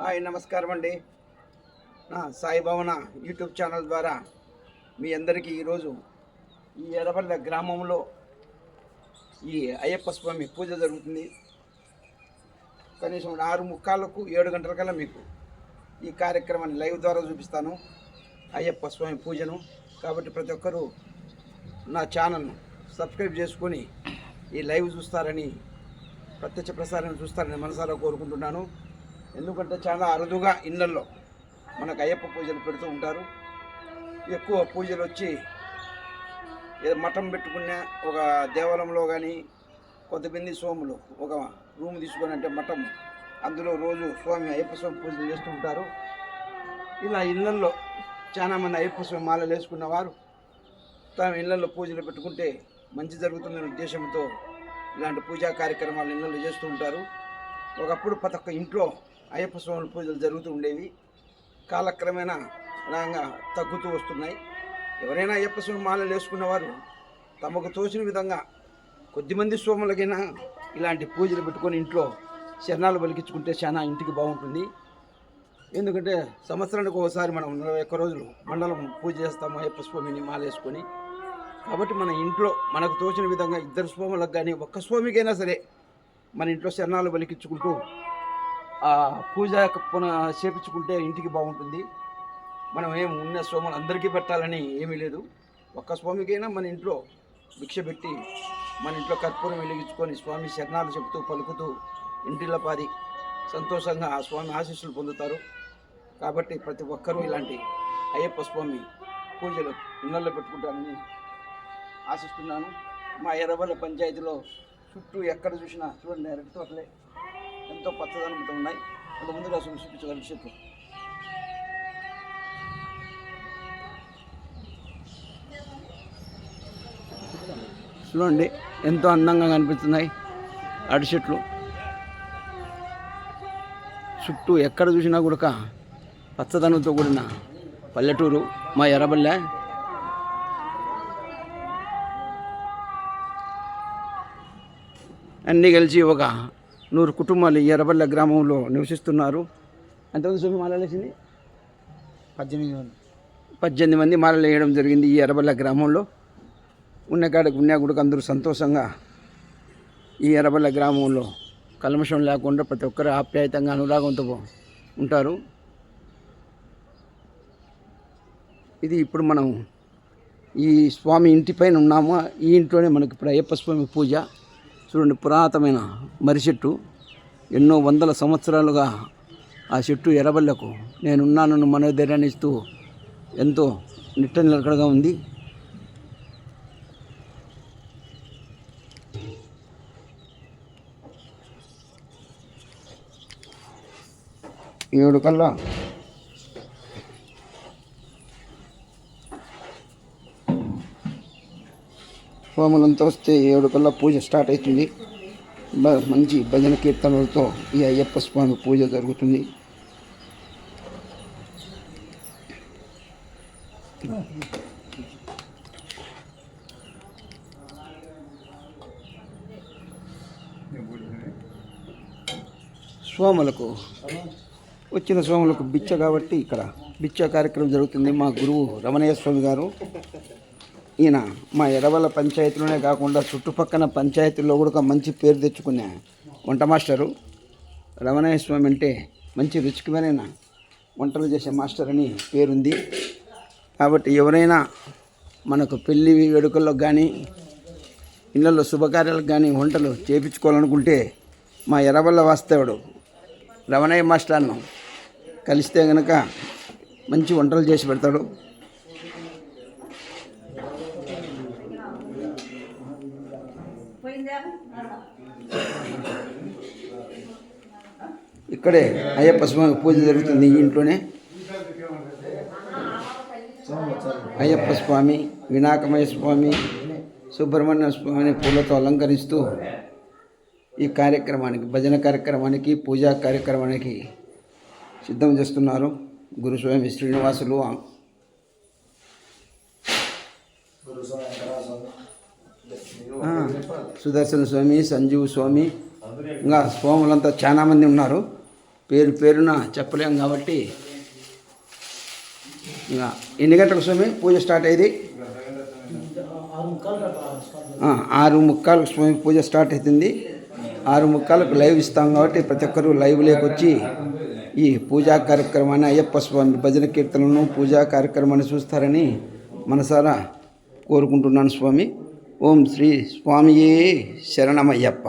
Hi నమస్కారం అండి. నా సాయిభవన యూట్యూబ్ ఛానల్ ద్వారా మీ అందరికీ ఈరోజు ఈ ఎర్రబల్ల గ్రామంలో ఈ అయ్యప్ప స్వామి పూజ జరుగుతుంది. కనీసం ఆరు ముక్కాలకు ఏడు గంటలకల్లా మీకు ఈ కార్యక్రమాన్ని లైవ్ ద్వారా చూపిస్తాను. అయ్యప్ప స్వామి పూజను. కాబట్టి ప్రతి ఒక్కరూ నా ఛానల్ను సబ్స్క్రైబ్ చేసుకొని ఈ లైవ్ చూస్తారని ప్రత్యక్ష ప్రసారం చూస్తారని మనసారా కోరుకుంటున్నాను. ఎందుకంటే చాలా అరుదుగా ఇళ్ళల్లో మనకు అయ్యప్ప పూజలు పెడుతూ ఉంటారు. ఎక్కువ పూజలు వచ్చి ఏదో మఠం పెట్టుకున్న ఒక దేవాలయంలో కానీ కొంతమంది స్వాములు ఒక రూమ్ తీసుకొని అంటే మఠం అందులో రోజు స్వామి అయ్యప్ప స్వామి పూజలు చేస్తూ ఉంటారు. ఇలా ఇళ్ళల్లో చాలామంది అయ్యప్ప స్వామి మాలలు వేసుకున్న వారు తమ ఇళ్ళల్లో పూజలు పెట్టుకుంటే మంచి జరుగుతుందనే ఉద్దేశంతో ఇలాంటి పూజా కార్యక్రమాలు ఇళ్ళల్లో చేస్తూ ఉంటారు. ఒకప్పుడు ప్రతి ఒక్క ఇంట్లో అయ్యప్ప స్వామి పూజలు జరుగుతూ ఉండేవి. కాలక్రమేణా అలాగా తగ్గుతూ వస్తున్నాయి. ఎవరైనా అయ్యప్ప స్వామి మాలలు వేసుకున్నవారు తమకు తోచిన విధంగా కొద్దిమంది స్వాములకైనా ఇలాంటి పూజలు పెట్టుకొని ఇంట్లో శరణాలు పలికించుకుంటే చాలా ఇంటికి బాగుంటుంది. ఎందుకంటే సంవత్సరానికి ఒకసారి మనం నలభై ఒక్క రోజులు మండలం పూజ చేస్తాము అయ్యప్ప స్వామిని మాలేసుకొని కాబట్టి మన ఇంట్లో మనకు తోచిన విధంగా ఇద్దరు స్వాములకు కానీ ఒక్క స్వామికైనా సరే మన ఇంట్లో శరణాలు పలికించుకుంటూ పూజ పున చేపించుకుంటే ఇంటికి బాగుంటుంది. మనం ఏం ఉన్న స్వాములు అందరికీ పెట్టాలని ఏమీ లేదు. ఒక్క స్వామికైనా మన ఇంట్లో భిక్ష పెట్టి మన ఇంట్లో కర్పూరం వెలిగించుకొని స్వామి శరణాలు చెబుతూ పలుకుతూ ఇంటిలో పాది సంతోషంగా ఆ స్వామి ఆశీస్సులు పొందుతారు. కాబట్టి ప్రతి ఒక్కరూ ఇలాంటి అయ్యప్ప స్వామి పూజలు ఇళ్ళల్లో పెట్టుకుంటారని ఆశిస్తున్నాను. మా ఎర్రబల్ల పంచాయతీలో చుట్టూ ఎక్కడ చూసినా చూడండి అరటి తోటలే. ఎంతో పచ్చదనంతో ఉన్నాయి. అంత ముందుగా చూపించగలిగి చెప్పు. చూడండి ఎంతో అందంగా కనిపిస్తున్నాయి అరటి చెట్లు. చుట్టూ ఎక్కడ చూసినా కూడా పచ్చదనంతో కూడిన పల్లెటూరు మా ఎర్రబల్లె. అన్నీ కలిసి ఒక నూరు కుటుంబాలు ఈ ఎర్రబల్లె గ్రామంలో నివసిస్తున్నారు. ఎంతమంది స్వామి మాలలు వేసింది పద్దెనిమిది మంది. పద్దెనిమిది మంది మాలలు వేయడం జరిగింది ఈ ఎర్రబల్లె గ్రామంలో. ఉన్న కాడకు ఉన్న అందరూ సంతోషంగా ఈ ఎర్రబల్లె గ్రామంలో కల్మషం లేకుండా ప్రతి ఒక్కరు ఆప్యాయతంగా అనురాగంతో ఉంటారు. ఇది ఇప్పుడు మనం ఈ స్వామి ఇంటి పైన ఉన్నాము? ఈ ఇంట్లోనే మనకి ఇప్పుడు అయ్యప్ప స్వామి పూజ. చూడండి పురాతనమైన మర్రి చెట్టు. ఎన్నో వందల సంవత్సరాలుగా ఆ చెట్టు ఎర్రబల్లకు నేనున్నానని మనోధైర్యాన్ని ఇస్తూ ఎంతో నిట్ట నిలకడగా ఉంది. ఏడు కల్లా స్వాములంతా వస్తే ఏడు కల్లా పూజ స్టార్ట్ అవుతుంది. మంచి భజన కీర్తనలతో ఈ అయ్యప్ప స్వామి పూజ జరుగుతుంది. స్వాములకు వచ్చిన స్వాములకు బిచ్చ కాబట్టి ఇక్కడ బిచ్చ కార్యక్రమం జరుగుతుంది. మా గురువు రమణయ్య స్వామి గారు. ఈయన మా ఎడవల పంచాయతీలోనే కాకుండా చుట్టుపక్కల పంచాయతీల్లో కూడా ఒక మంచి పేరు తెచ్చుకునే వంట మాస్టరు రమణయ్య స్వామి అంటే మంచి రుచికరమైన వంటలు చేసే మాస్టర్ అని పేరుంది. కాబట్టి ఎవరైనా మనకు పెళ్ళి వేడుకల్లో కానీ ఇళ్ళల్లో శుభకార్యాలకు కానీ వంటలు చేయించుకోవాలనుకుంటే మా ఎర్రవల్ల వాస్తవుడు రమణయ్య మాస్టర్ను కలిస్తే గనక మంచి వంటలు చేసి పెడతాడు. ఇక్కడే అయ్యప్ప స్వామి పూజ జరుగుతుంది ఈ ఇంట్లోనే. అయ్యప్ప స్వామి వినాయకమయ స్వామి సుబ్రహ్మణ్య స్వామిని పూలతో అలంకరిస్తూ ఈ కార్యక్రమానికి భజన కార్యక్రమానికి పూజా కార్యక్రమానికి సిద్ధం చేస్తున్నారు గురుస్వామి శ్రీనివాసులు. సుదర్శన స్వామి సంజీవ్ స్వామి ఇంకా స్వాములంతా చాలామంది ఉన్నారు. పేరు పేరున చెప్పలేం కాబట్టి ఇంకా ఎన్ని గంటలకు స్వామి పూజ స్టార్ట్ అయ్యేది? ఆరు ముక్కాలకు స్వామి పూజ స్టార్ట్ అవుతుంది. ఆరు ముక్కాలకు లైవ్ ఇస్తాం కాబట్టి ప్రతి ఒక్కరూ లైవ్ లేకొచ్చి ఈ పూజా కార్యక్రమాన్ని అయ్యప్ప స్వామి భజన కీర్తనలను పూజా కార్యక్రమాన్ని చూస్తారని మనసారా కోరుకుంటున్నాను స్వామి. ఓం శ్రీ స్వామియే శరణమయ్యప్ప.